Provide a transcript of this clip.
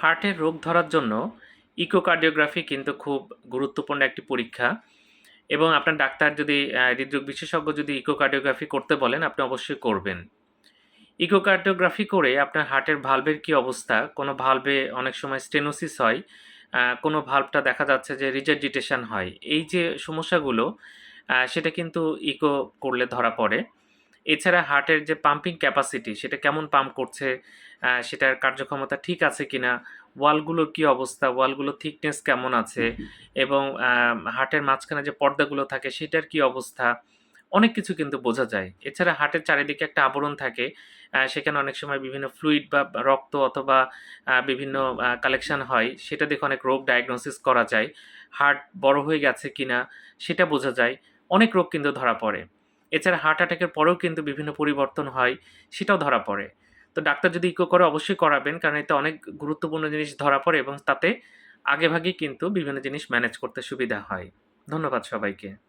হার্টের রোগ ধরার জন্য ইকোকার্ডিওগ্রাফি কিন্তু খুব গুরুত্বপূর্ণ একটি পরীক্ষা। এবং আপনার ডাক্তার যদি হৃদরোগ বিশেষজ্ঞ যদি ইকোকার্ডিওগ্রাফি করতে বলেন, আপনি অবশ্যই করবেন। ইকোকার্ডিওগ্রাফি করে আপনার হার্টের ভালভের কি অবস্থা? কোনো ভালভে অনেক সময় স্টেনোসিস হয় কোনো ভালভটা দেখা যাচ্ছে যে রিজার্জিটেশন হয়। এই যে সমস্যাগুলো সেটা কিন্তু ইকো করলে ধরা পড়ে। এছাড়া হার্টের যে পাম্পিং ক্যাপাসিটি, সেটা কেমন পাম্প করছে সেটার কার্যক্ষমতা ঠিক আছে কিনা, ওয়ালগুলোর কি অবস্থা, ওয়ালগুলোর থিকনেস কেমন আছে এবং হার্টের মাঝখানে যে পর্দাগুলো থাকে সেটার কি অবস্থা, অনেক কিছু কিন্তু বোঝা যায়। এছাড়া হার্টের চারিদিকে একটা আবরণ থাকে সেখানে অনেক সময় বিভিন্ন ফ্লুইড বা রক্ত অথবা বিভিন্ন কালেকশন হয়, সেটা দেখে অনেক রোগ ডায়াগনোসিস করা যায়, হার্ট বড় হয়ে গেছে কিনা, সেটা বোঝা যায়, অনেক রোগ কিন্তু ধরা পড়ে। এছাড়া হার্ট অ্যাটাকের পরেও কিন্তু বিভিন্ন পরিবর্তন হয়, সেটাও ধরা পড়ে। তো ডাক্তার যদি ইকো করে অবশ্যই করাবেন, কারণ এতে অনেক গুরুত্বপূর্ণ জিনিস ধরা পড়ে এবং তাতে আগেভাগেই কিন্তু বিভিন্ন জিনিস ম্যানেজ করতে সুবিধা হয়। ধন্যবাদ সবাইকে।